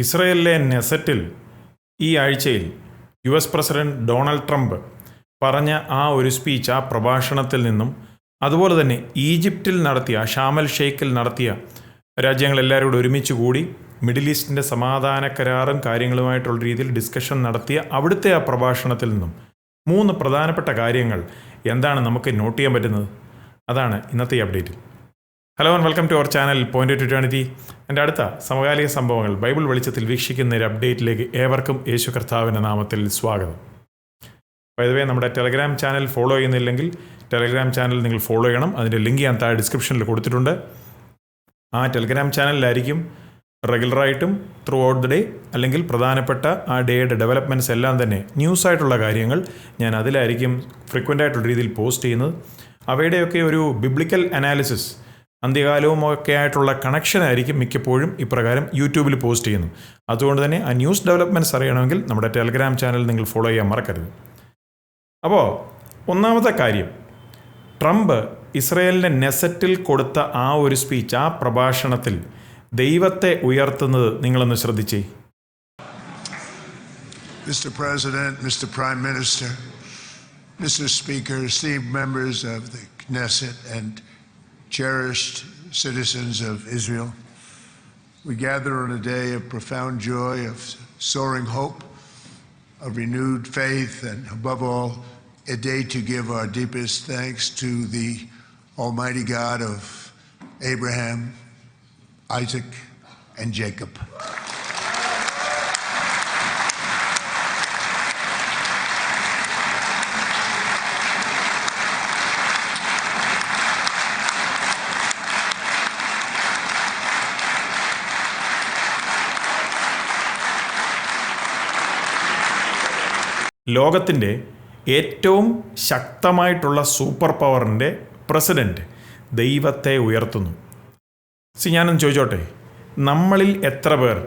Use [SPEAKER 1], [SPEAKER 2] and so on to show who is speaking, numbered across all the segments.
[SPEAKER 1] ഇസ്രയേലിലെ നെസറ്റിൽ ഈ ആഴ്ചയിൽ U S president Donald Trump പറഞ്ഞ ആ ഒരു സ്പീച്ച് ആ പ്രഭാഷണത്തിൽ നിന്നും അതുപോലെ തന്നെ ഈജിപ്തിൽ നടത്തിയ ഷാമൽ ഷെയ്ഖിൽ നടത്തിയ രാജ്യങ്ങളെല്ലാവരും ഒരുമിച്ച് കൂടി മിഡിൽ ഈസ്റ്റിന്റെ സമാധാന കരാറും കാര്യങ്ങളുമായിട്ടുള്ള രീതിയിൽ ഡിസ്കഷൻ നടത്തിയ അവിടുത്തെ ആ പ്രഭാഷണത്തിൽ നിന്നും മൂന്ന് പ്രധാനപ്പെട്ട കാര്യങ്ങൾ എന്താണ് നമുക്ക് നോട്ട് ചെയ്യാൻ പറ്റുന്നത്? അതാണ് ഇന്നത്തെ update hello and welcome to our channel point two twenty എന്റെ അടുത്ത സമകാലിക സംഭവങ്ങൾ ബൈബിൾ വെളിച്ചത്തിൽ വീക്ഷിക്കുന്ന ഒരു അപ്ഡേറ്റിലേക്ക് ഏവർക്കും യേശു കർത്താവിന്റെ നാമത്തിൽ സ്വാഗതം. വൈദവേ നമ്മുടെ ടെലഗ്രാം ചാനൽ ഫോളോ ചെയ്യുന്നില്ലെങ്കിൽ ടെലഗ്രാം ചാനൽ നിങ്ങൾ ഫോളോ ചെയ്യണം. അതിന്റെ ലിങ്ക് ഞാൻ താഴെ ഡിസ്ക്രിപ്ഷനിൽ കൊടുത്തിട്ടുണ്ട്. ആ ടെലഗ്രാം ചാനലിലായിരിക്കും റെഗുലറായിട്ടും ത്രൂ ഔട്ട് ദി ഡേ അല്ലെങ്കിൽ പ്രധാനപ്പെട്ട ആ ഡേയുടെ ഡെവലപ്മെന്റ്സ് എല്ലാം തന്നെ ന്യൂസ് ആയിട്ടുള്ള കാര്യങ്ങൾ ഞാൻ അതിലായിരിക്കും ഫ്രീക്വന്റ് ആയിട്ടുള്ള രീതിയിൽ പോസ്റ്റ് ചെയ്യുന്നത്. അവയുടെയൊക്കെ ഒരു ബിബ്ലിക്കൽ അനാലിസിസ് അന്ത്യകാലവും ഒക്കെ ആയിട്ടുള്ള കണക്ഷൻ ആയിരിക്കും മിക്കപ്പോഴും ഇപ്രകാരം യൂട്യൂബിൽ പോസ്റ്റ് ചെയ്യുന്നു അതുകൊണ്ട് തന്നെ ആ ന്യൂസ് ഡെവലപ്മെന്റ്സ് അറിയണമെങ്കിൽ നമ്മുടെ ടെലഗ്രാം ചാനൽ നിങ്ങൾ ഫോളോ ചെയ്യാൻ മറക്കരുത് അപ്പോൾ ഒന്നാമത്തെ കാര്യം ട്രംപ് ഇസ്രയേലിന്റെ നെസറ്റിൽ കൊടുത്ത ആ ഒരു സ്പീച്ച് ആ പ്രഭാഷണത്തിൽ ദൈവത്തെ ഉയർത്തുന്നത് നിങ്ങളൊന്ന് ശ്രദ്ധിച്ചേ
[SPEAKER 2] Mr. President, Mr. Prime Minister, Mr. Speaker, esteemed members of the Knesset, and cherished citizens of Israel, we gather on a day of profound joy, of soaring hope, of renewed faith, and above all, a day to give our deepest thanks to the Almighty God of Abraham, Isaac, and Jacob.
[SPEAKER 1] ലോകത്തിന്റെ ഏറ്റവും ശക്തമായിട്ടുള്ള super പവറിന്റെ president ദൈവത്തെ ഉയർത്തുന്നു. C ഞാനൊന്ന് ചോദിച്ചോട്ടെ? നമ്മളിൽ എത്ര പേർ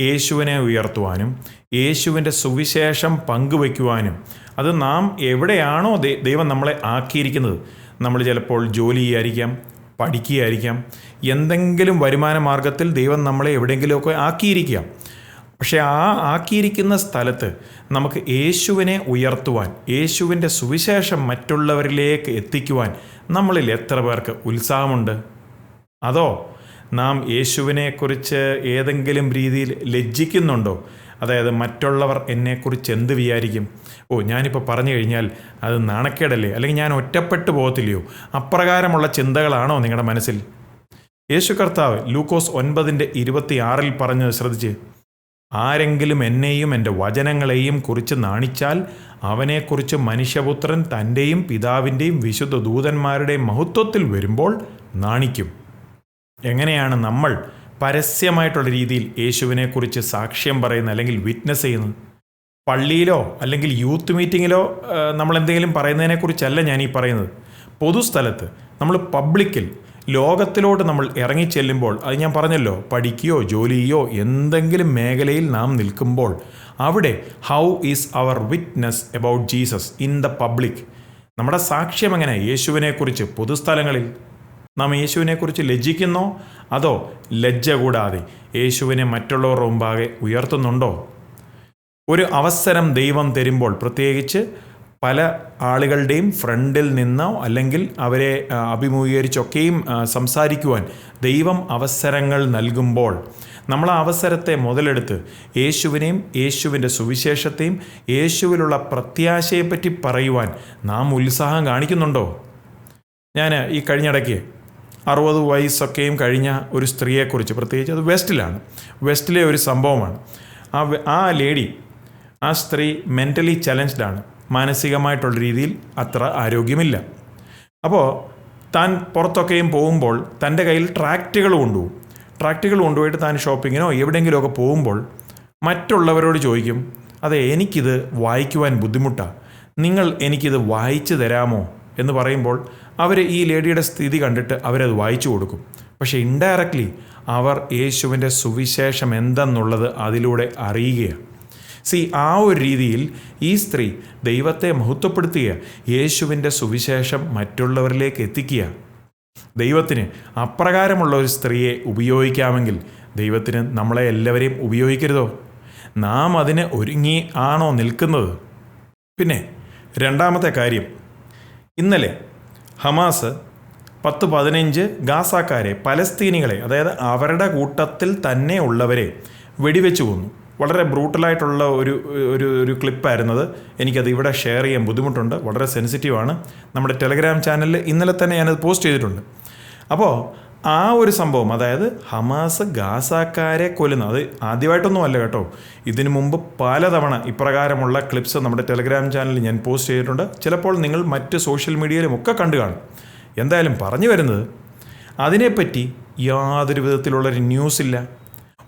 [SPEAKER 1] യേശുവിനെ ഉയർത്തുവാനും യേശുവിന്റെ സുവിശേഷം പങ്കുവയ്ക്കുവാനും അത് നാം എവിടെയാണോ ദൈവം നമ്മളെ ആക്കിയിരിക്കുന്നത്? നമ്മൾ ചിലപ്പോൾ ജോലി ചെയ്യായിരിക്കാം പഠിക്കുകയായിരിക്കാം എന്തെങ്കിലും വരുമാന മാർഗത്തിൽ ദൈവം നമ്മളെ എവിടെയെങ്കിലുമൊക്കെ ആക്കിയിരിക്കാം. പക്ഷെ ആ ആക്കിയിരിക്കുന്ന സ്ഥലത്ത് നമുക്ക് യേശുവിനെ ഉയർത്തുവാൻ യേശുവിന്റെ സുവിശേഷം മറ്റുള്ളവരിലേക്ക് എത്തിക്കുവാൻ നമ്മളിൽ എത്ര പേർക്ക് ഉത്സാഹമുണ്ട്? അതോ നാം യേശുവിനെക്കുറിച്ച് ഏതെങ്കിലും രീതിയിൽ ലജ്ജിക്കുന്നുണ്ടോ? അതായത് മറ്റുള്ളവർ എന്നെക്കുറിച്ച് എന്ത് വിചാരിക്കും? ഓ ഞാനിപ്പോൾ പറഞ്ഞു കഴിഞ്ഞാൽ അത് നാണക്കേടല്ലേ? അല്ലെങ്കിൽ ഞാൻ ഒറ്റപ്പെട്ടു പോകത്തില്ലയോ? അപ്രകാരമുള്ള ചിന്തകളാണോ നിങ്ങളുടെ മനസ്സിൽ? യേശു കർത്താവ് ലൂക്കോസ് ഒൻപതിന്റെ ഇരുപത്തിയാറിൽ പറഞ്ഞത് ശ്രദ്ധിച്ച് ആരെങ്കിലും എന്നെയും എന്റെ വചനങ്ങളെയും കുറിച്ച് നാണിച്ചാൽ അവനെക്കുറിച്ച് മനുഷ്യപുത്രൻ തന്റെയും പിതാവിന്റെയും വിശുദ്ധ ദൂതന്മാരുടെയും മഹത്വത്തിൽ വരുമ്പോൾ നാണിക്കും. എങ്ങനെയാണ് നമ്മൾ പരസ്യമായിട്ടുള്ള രീതിയിൽ യേശുവിനെക്കുറിച്ച് സാക്ഷ്യം പറയുന്ന അല്ലെങ്കിൽ വിറ്റ്നസ് ചെയ്യുന്നത്? പള്ളിയിലോ അല്ലെങ്കിൽ യൂത്ത് മീറ്റിങ്ങിലോ നമ്മൾ എന്തെങ്കിലും പറയുന്നതിനെക്കുറിച്ചല്ല ഞാൻ ഈ പറയുന്നത്. പൊതുസ്ഥലത്ത് നമ്മൾ പബ്ലിക്കിൽ ലോകത്തിലോട്ട് നമ്മൾ ഇറങ്ങിച്ചെല്ലുമ്പോൾ അത് ഞാൻ പറഞ്ഞല്ലോ പഠിക്കുകയോ ജോലി ചെയ്യോ എന്തെങ്കിലും മേഖലയിൽ നാം നിൽക്കുമ്പോൾ അവിടെ how is our witness about Jesus in the public നമ്മുടെ സാക്ഷ്യം എങ്ങനെ? യേശുവിനെക്കുറിച്ച് പൊതുസ്ഥലങ്ങളിൽ നാം യേശുവിനെക്കുറിച്ച് ലജ്ജിക്കുന്നോ? അതോ ലജ്ജ കൂടാതെ യേശുവിനെ മറ്റുള്ളവരുടെ മുമ്പാകെ ഉയർത്തുന്നുണ്ടോ? ഒരു അവസരം ദൈവം തരുമ്പോൾ പ്രത്യേകിച്ച് പല ആളുകളുടെയും ഫ്രണ്ടിൽ നിന്നോ അല്ലെങ്കിൽ അവരെ അഭിമുഖീകരിച്ചൊക്കെയും സംസാരിക്കുവാൻ ദൈവം അവസരങ്ങൾ നൽകുമ്പോൾ നമ്മൾ ആ അവസരത്തെ മുതലെടുത്ത് യേശുവിനെയും യേശുവിന്റെ സുവിശേഷത്തെയും യേശുവിലുള്ള പ്രത്യാശയെപ്പറ്റി പറയുവാൻ നാം ഉത്സാഹം കാണിക്കുന്നുണ്ടോ? ഞാൻ ഈ കഴിഞ്ഞിടയ്ക്ക് അറുപത് വയസ്സൊക്കെയും കഴിഞ്ഞ ഒരു സ്ത്രീയെക്കുറിച്ച് പ്രത്യേകിച്ച് അത് വെസ്റ്റിലാണ് വെസ്റ്റിലെ ഒരു സംഭവമാണ്. ആ ആ ലേഡി ആ സ്ത്രീ മെന്റലി ചലഞ്ച്ഡാണ് മാനസികമായിട്ടുള്ള രീതിയിൽ അത്ര ആരോഗ്യമില്ല. അപ്പോൾ താൻ പുറത്തൊക്കെയും പോകുമ്പോൾ തന്റെ കയ്യിൽ ട്രാക്റ്റുകൾ കൊണ്ടുപോകും. ട്രാക്റ്റുകൾ കൊണ്ടുപോയിട്ട് താൻ ഷോപ്പിങ്ങിനോ എവിടെയെങ്കിലുമൊക്കെ പോകുമ്പോൾ മറ്റുള്ളവരോട് ചോദിക്കും അതെ എനിക്കിത് വായിക്കുവാൻ ബുദ്ധിമുട്ടാണ് നിങ്ങൾ എനിക്കിത് വായിച്ചു തരാമോ? എന്ന് പറയുമ്പോൾ അവർ ഈ ലേഡിയുടെ സ്ഥിതി കണ്ടിട്ട് അവരത് വായിച്ചു കൊടുക്കും. പക്ഷേ ഇൻഡയറക്ട്ലി അവർ യേശുവിന്റെ സുവിശേഷം എന്തെന്നുള്ളത് അതിലൂടെ അറിയുകയാണ്. സി ആ ഒരു രീതിയിൽ ഈ സ്ത്രീ ദൈവത്തെ മഹത്വപ്പെടുത്തുക യേശുവിന്റെ സുവിശേഷം മറ്റുള്ളവരിലേക്ക് എത്തിക്കുക. ദൈവത്തിന് അപ്രകാരമുള്ള ഒരു സ്ത്രീയെ ഉപയോഗിക്കാമെങ്കിൽ ദൈവത്തിന് നമ്മളെ എല്ലാവരെയും ഉപയോഗിക്കരുതോ? നാം അതിന് ഒരുങ്ങി ആണോ നിൽക്കുന്നത്? പിന്നെ രണ്ടാമത്തെ കാര്യം. ഇന്നലെ ഹമാസ് പത്ത് പതിനഞ്ച് ഗാസാക്കാരെ പലസ്തീനികളെ അതായത് അവരുടെ കൂട്ടത്തിൽ തന്നെ ഉള്ളവരെ വെടിവെച്ച് കൊന്നു. വളരെ ബ്രൂട്ടലായിട്ടുള്ള ഒരു ഒരു ഒരു ക്ലിപ്പായിരുന്നത്. എനിക്കത് ഇവിടെ ഷെയർ ചെയ്യാൻ ബുദ്ധിമുട്ടുണ്ട്. വളരെ സെൻസിറ്റീവാണ്. നമ്മുടെ ടെലഗ്രാം ചാനലിൽ ഇന്നലെ തന്നെ ഞാനത് പോസ്റ്റ് ചെയ്തിട്ടുണ്ട്. അപ്പോൾ ആ ഒരു സംഭവം അതായത് ഹമാസ് ഗാസാക്കാരെ കൊല്ലുന്ന അത് ആദ്യമായിട്ടൊന്നും അല്ല കേട്ടോ. ഇതിനു മുമ്പ് പലതവണ ഇപ്രകാരമുള്ള ക്ലിപ്സ് നമ്മുടെ ടെലഗ്രാം ചാനലിൽ ഞാൻ പോസ്റ്റ് ചെയ്തിട്ടുണ്ട്. ചിലപ്പോൾ നിങ്ങൾ മറ്റ് സോഷ്യൽ മീഡിയയിലും ഒക്കെ കണ്ടു കാണും. എന്തായാലും പറഞ്ഞു വരുന്നത് അതിനെപ്പറ്റി യാതൊരു വിധത്തിലുള്ളൊരു ന്യൂസില്ല.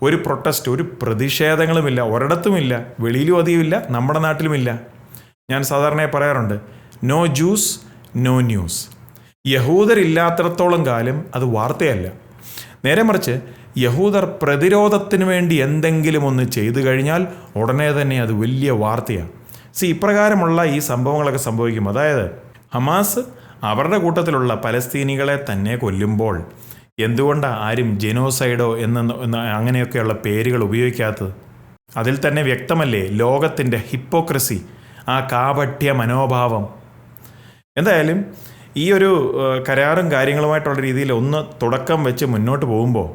[SPEAKER 1] ഒരു പ്രൊട്ടസ്റ്റ് ഒരു പ്രതിഷേധങ്ങളുമില്ല. ഒരിടത്തുമില്ല. വെളിയിലും അധികമില്ല. നമ്മുടെ നാട്ടിലുമില്ല. ഞാൻ സാധാരണയായി പറയാറുണ്ട് നോ ജ്യൂസ് നോ ന്യൂസ് യഹൂദരില്ലാത്തിടത്തോളം കാലം അത് വാർത്തയല്ല. നേരെ മറിച്ച് യഹൂദർ പ്രതിരോധത്തിന് വേണ്ടി എന്തെങ്കിലും ഒന്ന് ചെയ്തു കഴിഞ്ഞാൽ ഉടനെ തന്നെ അത് വലിയ വാർത്തയാണ് സി ഇപ്രകാരമുള്ള ഈ സംഭവങ്ങളൊക്കെ സംഭവിക്കും. അതായത് ഹമാസ് അവരുടെ കൂട്ടത്തിലുള്ള പലസ്തീനികളെ തന്നെ കൊല്ലുമ്പോൾ എന്തുകൊണ്ടാണ് ആരും ജെനോസൈഡോ എന്ന അങ്ങനെയൊക്കെയുള്ള പേരുകൾ ഉപയോഗിക്കാത്തത്? അതിൽ തന്നെ വ്യക്തമല്ലേ ലോകത്തിന്റെ ഹിപ്പോക്രസി ആ കാപട്യ മനോഭാവം? എന്തായാലും ഈ ഒരു കരാറും കാര്യങ്ങളുമായിട്ടുള്ള രീതിയിൽ ഒന്ന് തുടക്കം വെച്ച് മുന്നോട്ട് പോകുമ്പോൾ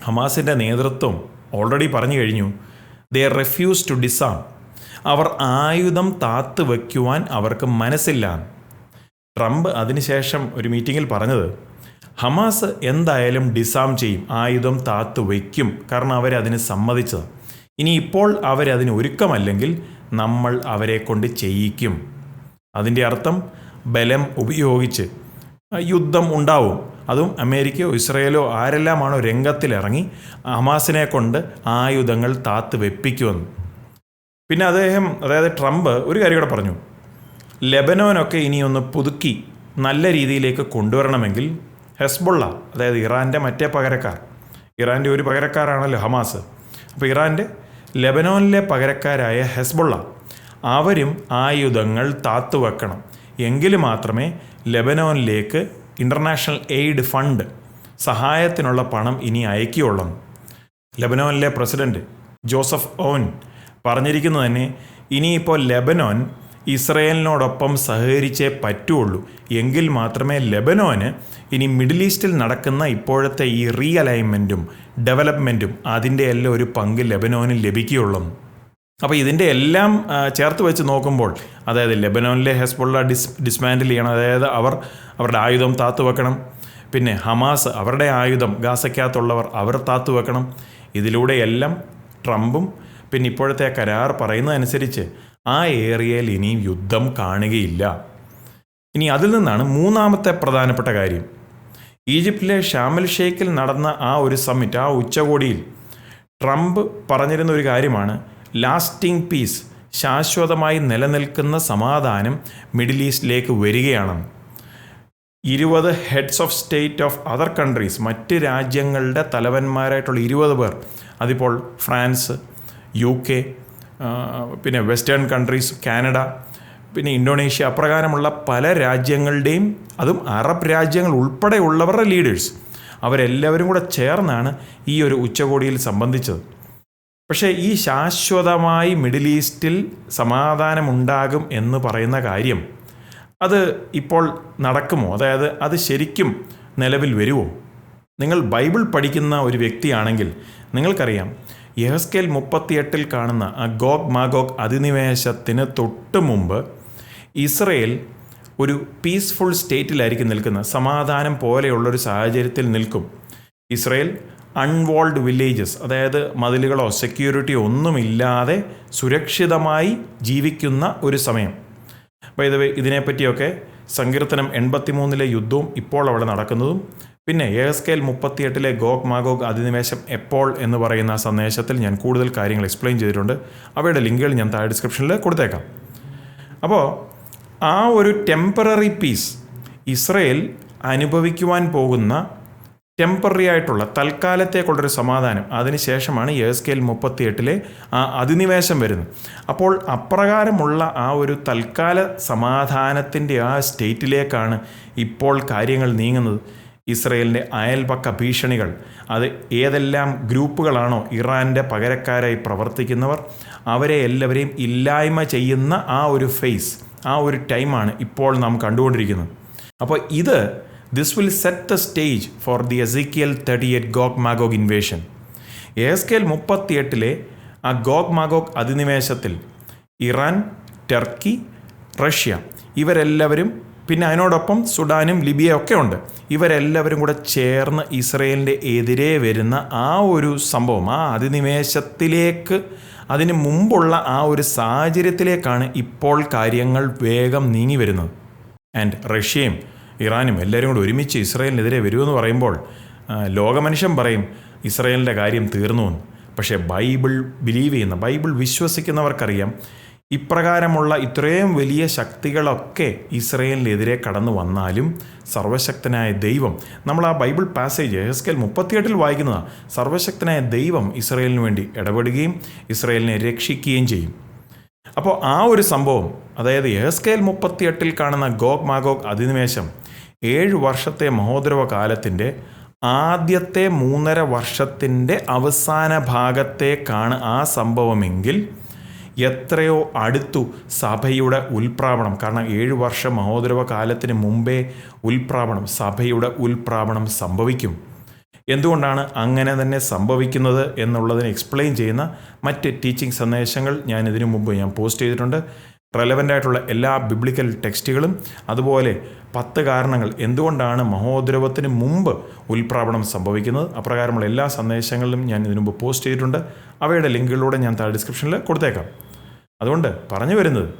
[SPEAKER 1] ഹമാസിന്റെ നേതൃത്വം ഓൾറെഡി പറഞ്ഞു കഴിഞ്ഞു ദേ റെഫ്യൂസ് ടു ഡിസാം അവർ ആയുധം താത്ത് വയ്ക്കുവാൻ അവർക്ക് മനസ്സില്ല. ട്രംപ് അതിനുശേഷം ഒരു മീറ്റിങ്ങിൽ പറഞ്ഞത് ഹമാസ് എന്തായാലും ഡിസാം ചെയ്യും ആയുധം താത്ത് വയ്ക്കും. കാരണം അവരതിന് സമ്മതിച്ചത്. ഇനി ഇപ്പോൾ അവരതിന് ഒരുക്കമല്ലെങ്കിൽ നമ്മൾ അവരെ കൊണ്ട് ചെയ്യിക്കും. അതിന്റെ അർത്ഥം ബലം ഉപയോഗിച്ച് യുദ്ധം ഉണ്ടാവും. അതും അമേരിക്കയോ ഇസ്രയേലോ ആരെല്ലാമാണോ രംഗത്തിലിറങ്ങി ഹമാസിനെ കൊണ്ട് ആയുധങ്ങൾ താത്ത് വെപ്പിക്കുമെന്ന്. പിന്നെ അദ്ദേഹം അതായത് ട്രംപ് ഒരു കാര്യം കൂടെ പറഞ്ഞു. ലെബനോനൊക്കെ ഇനിയൊന്ന് പുതുക്കി നല്ല രീതിയിലേക്ക് കൊണ്ടുവരണമെങ്കിൽ ഹെസ്ബുള്ള അതായത് ഇറാന്റെ മറ്റേ പകരക്കാർ. ഇറാന്റെ ഒരു പകരക്കാരാണല്ലോ ഹമാസ്. അപ്പോൾ ഇറാന്റെ ലെബനോനിലെ പകരക്കാരായ ഹെസ്ബുള്ള അവരും ആയുധങ്ങൾ താത്തുവെക്കണം. എങ്കിൽ മാത്രമേ ലെബനോനിലേക്ക് ഇന്റർനാഷണൽ എയ്ഡ് ഫണ്ട് സഹായത്തിനുള്ള പണം ഇനി അയക്കുകയുള്ളൂ. ലെബനോനിലെ പ്രസിഡന്റ് ജോസഫ് ഓൻ പറഞ്ഞിരിക്കുന്നത് തന്നെ ഇനിയിപ്പോൾ ലെബനോൻ ഇസ്രയേലിനോടൊപ്പം സഹകരിച്ചേ പറ്റുള്ളൂ. എങ്കിൽ മാത്രമേ ലെബനോന് ഇനി മിഡിൽ ഈസ്റ്റിൽ നടക്കുന്ന ഇപ്പോഴത്തെ ഈ റീ അലൈൻമെന്റും ഡെവലപ്മെന്റും അതിന്റെ എല്ലാം ഒരു പങ്ക് ലെബനോന് ലഭിക്കുകയുള്ളൂ. അപ്പോൾ ഇതിന്റെ എല്ലാം ചേർത്ത് വെച്ച് നോക്കുമ്പോൾ അതായത് ലെബനോനിലെ ഹെസ്ബുള്ള ഡിസ് ഡിസ്മാൻഡിൽ ചെയ്യണം. അതായത് അവർ അവരുടെ ആയുധം താത്തു വെക്കണം. പിന്നെ ഹമാസ് അവരുടെ ആയുധം ഗാസയ്ക്കകത്തുള്ളവർ അവർ താത്തു വെക്കണം. ഇതിലൂടെയെല്ലാം ട്രംപും പിന്നെ ഇപ്പോഴത്തെ കരാർ പറയുന്നതനുസരിച്ച് ആ ഏരിയയിൽ ഇനിയും യുദ്ധം കാണുകയില്ല. ഇനി അതിൽ നിന്നാണ് മൂന്നാമത്തെ പ്രധാനപ്പെട്ട കാര്യം. ഈജിപ്തിലെ ഷാമൽ ഷെയ്ഖിൽ നടന്ന ആ ഒരു സമ്മിറ്റ് ആ ഉച്ചകോടിയിൽ ട്രംപ് പറഞ്ഞിരുന്ന ഒരു കാര്യമാണ് ലാസ്റ്റിംഗ് പീസ് ശാശ്വതമായി നിലനിൽക്കുന്ന സമാധാനം മിഡിൽ ഈസ്റ്റിലേക്ക് വരികയാണെന്ന്. ഇരുപത് heads of state of other countries മറ്റ് രാജ്യങ്ങളുടെ തലവന്മാരായിട്ടുള്ള ഇരുപത് പേർ അതിപ്പോൾ ഫ്രാൻസ് യു കെ പിന്നെ വെസ്റ്റേൺ കൺട്രീസ് കാനഡ പിന്നെ ഇന്തോനേഷ്യ അപ്രകാരമുള്ള പല രാജ്യങ്ങളുടെയും അതും അറബ് രാജ്യങ്ങൾ ഉൾപ്പെടെയുള്ളവരുടെ ലീഡേഴ്സ് അവരെല്ലാവരും കൂടെ ചേർന്നാണ് ഈ ഒരു ഉച്ചകോടിയിൽ സംബന്ധിച്ചത്. പക്ഷേ ഈ ശാശ്വതമായി മിഡിൽ ഈസ്റ്റിൽ സമാധാനമുണ്ടാകും എന്ന് പറയുന്ന കാര്യം അത് ഇപ്പോൾ നടക്കുമോ? അതായത് അത് ശരിക്കും നിലവിൽ വരുമോ? നിങ്ങൾ ബൈബിൾ പഠിക്കുന്ന ഒരു വ്യക്തിയാണെങ്കിൽ നിങ്ങൾക്കറിയാം യഹസ്കേൽ മുപ്പത്തിയെട്ടിൽ കാണുന്ന ആ ഗോഗ് മാഗോഗ് അധിനിവേശത്തിന് തൊട്ട് മുമ്പ് ഇസ്രയേൽ ഒരു പീസ്ഫുൾ സ്റ്റേറ്റിലായിരിക്കും നിൽക്കുന്നത്. സമാധാനം പോലെയുള്ളൊരു സാഹചര്യത്തിൽ നിൽക്കും. ഇസ്രയേൽ അൺവോൾഡ് വില്ലേജസ് അതായത് മതിലുകളോ സെക്യൂരിറ്റിയോ ഒന്നുമില്ലാതെ സുരക്ഷിതമായി ജീവിക്കുന്ന ഒരു സമയം. അപ്പോൾ ഇത് ഇതിനെപ്പറ്റിയൊക്കെ സങ്കീർത്തനം എൺപത്തിമൂന്നിലെ യുദ്ധവും ഇപ്പോൾ അവിടെ നടക്കുന്നതും. പിന്നെ എ എസ്കേൽ മുപ്പത്തിയെട്ടിലെ ഗോഗ് മാഗോഗ് അധിനിവേശം എപ്പോൾ എന്ന് പറയുന്ന സന്ദേശത്തിൽ ഞാൻ കൂടുതൽ കാര്യങ്ങൾ എക്സ്പ്ലെയിൻ ചെയ്തിട്ടുണ്ട്. അവയുടെ ലിങ്കുകൾ ഞാൻ താഴെ ഡിസ്ക്രിപ്ഷനിൽ കൊടുത്തേക്കാം. അപ്പോൾ ആ ഒരു ടെമ്പററി പീസ് ഇസ്രയേൽ അനുഭവിക്കുവാൻ പോകുന്ന ടെമ്പററി ആയിട്ടുള്ള തൽക്കാലത്തേക്കുള്ളൊരു സമാധാനം അതിനുശേഷമാണ് എ എസ്കേൽ മുപ്പത്തിയെട്ടിലെ ആ അധിനിവേശം വരുന്നത്. അപ്പോൾ അപ്രകാരമുള്ള ആ ഒരു തൽക്കാല സമാധാനത്തിന്റെ ആ സ്റ്റേറ്റിലേക്കാണ് ഇപ്പോൾ കാര്യങ്ങൾ നീങ്ങുന്നത്. ഇസ്രയേലിന്റെ അയൽപക്ക ഭീഷണികൾ അത് ഏതെല്ലാം ഗ്രൂപ്പുകളാണോ ഇറാന്റെ പകരക്കാരായി പ്രവർത്തിക്കുന്നവർ അവരെ എല്ലാവരെയും ഇല്ലായ്മ ചെയ്യുന്ന ആ ഒരു ഫേസ് ആ ഒരു ടൈമാണ് ഇപ്പോൾ നാം കണ്ടുകൊണ്ടിരിക്കുന്നത്. അപ്പോൾ ഇത് this will set the stage for the Ezekiel thirty eight Gog Magog invasion Ezekiel മുപ്പത്തിയെട്ടിലെ ആ ഗോഗ് മാഗോഗ് അധിനിവേശത്തിൽ ഇറാൻ ടർക്കി റഷ്യ ഇവരെല്ലാവരും പിന്നെ അതിനോടൊപ്പം സുഡാനും ലിബിയ ഒക്കെ ഉണ്ട്. ഇവരെല്ലാവരും കൂടെ ചേർന്ന് ഇസ്രയേലിന്റെ എതിരെ വരുന്ന ആ ഒരു സംഭവം ആ അധിനിവേശത്തിലേക്ക് അതിന് മുമ്പുള്ള ആ ഒരു സാഹചര്യത്തിലേക്കാണ് ഇപ്പോൾ കാര്യങ്ങൾ വേഗം നീങ്ങി വരുന്നത്. ആൻഡ് റഷ്യയും ഇറാനും എല്ലാവരും കൂടെ ഒരുമിച്ച് ഇസ്രയേലിനെതിരെ വരുമെന്ന് പറയുമ്പോൾ ലോകമനുഷ്യൻ പറയും ഇസ്രയേലിന്റെ കാര്യം തീർന്നു എന്ന്. പക്ഷേ ബൈബിൾ ബിലീവ് ചെയ്യുന്ന ബൈബിൾ വിശ്വസിക്കുന്നവർക്കറിയാം ഇപ്രകാരമുള്ള ഇത്രയും വലിയ ശക്തികളൊക്കെ ഇസ്രയേലിനെതിരെ കടന്നു വന്നാലും സർവശക്തനായ ദൈവം നമ്മൾ ആ ബൈബിൾ പാസേജ് എസ്കേൽ മുപ്പത്തിയെട്ടിൽ വായിക്കുന്നതാണ് സർവശക്തനായ ദൈവം ഇസ്രയേലിന് വേണ്ടി ഇടപെടുകയും ഇസ്രയേലിനെ രക്ഷിക്കുകയും ചെയ്യും. അപ്പോൾ ആ ഒരു സംഭവം അതായത് എഹസ്കേൽ മുപ്പത്തിയെട്ടിൽ കാണുന്ന ഗോഗ് മാഗോഗ് അധിനിവേശം ഏഴ് വർഷത്തെ മഹോദരവ കാലത്തിന്റെ ആദ്യത്തെ മൂന്നര വർഷത്തിന്റെ അവസാന ഭാഗത്തേക്കാണ് ആ സംഭവമെങ്കിൽ എത്രയോ അടുത്തു സഭയുടെ ഉൽപ്രാവണം. കാരണം ഏഴ് വർഷ മഹോദരവ കാലത്തിന് മുമ്പേ ഉൽപ്രാവണം സഭയുടെ ഉൽപ്രാവണം സംഭവിക്കും. എന്തുകൊണ്ടാണ് അങ്ങനെ തന്നെ സംഭവിക്കുന്നത് എന്നുള്ളതിനെ എക്സ്പ്ലെയിൻ ചെയ്യുന്ന മറ്റ് ടീച്ചിങ് സന്ദേശങ്ങൾ ഞാൻ ഇതിനു മുമ്പ് ഞാൻ പോസ്റ്റ് ചെയ്തിട്ടുണ്ട്. റെലവന്റ് ആയിട്ടുള്ള എല്ലാ ബിബ്ലിക്കൽ ടെക്സ്റ്റുകളും അതുപോലെ പത്ത് കാരണങ്ങൾ എന്തുകൊണ്ടാണ് മഹോദ്രവത്തിന് മുമ്പ് ഉൽപ്രാവണം സംഭവിക്കുന്നത്. അപ്രകാരമുള്ള എല്ലാ സന്ദേശങ്ങളിലും ഞാൻ ഇതിനു മുമ്പ് പോസ്റ്റ് ചെയ്തിട്ടുണ്ട്. അവയുടെ ലിങ്കുകളിലൂടെ ഞാൻ താഴെ ഡിസ്ക്രിപ്ഷനിൽ കൊടുത്തേക്കാം. അതുകൊണ്ട് പറഞ്ഞു വരുന്നത്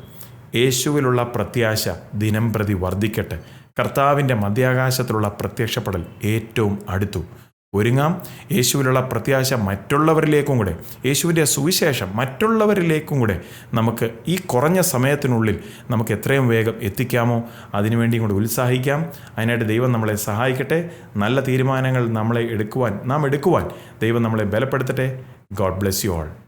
[SPEAKER 1] യേശുവിലുള്ള പ്രത്യാശ ദിനം പ്രതി വർദ്ധിക്കട്ടെ. കർത്താവിന്റെ മധ്യാകാശത്തിലുള്ള പ്രത്യക്ഷപ്പെടൽ ഏറ്റവും അടുത്തു. ഒരുങ്ങാം. യേശുവിലുള്ള പ്രത്യാശ മറ്റുള്ളവരിലേക്കും കൂടെ യേശുവിന്റെ സുവിശേഷം മറ്റുള്ളവരിലേക്കും കൂടെ നമുക്ക് ഈ കുറഞ്ഞ സമയത്തിനുള്ളിൽ നമുക്ക് എത്രയും വേഗം എത്തിക്കാമോ? അതിനുവേണ്ടി കൂടെ ഉത്സാഹിക്കാം. അതിനായിട്ട് ദൈവം നമ്മളെ സഹായിക്കട്ടെ. നല്ല തീരുമാനങ്ങൾ നമ്മളെ എടുക്കുവാൻ നാം എടുക്കുവാൻ ദൈവം നമ്മളെ ബലപ്പെടുത്തട്ടെ. God bless you all.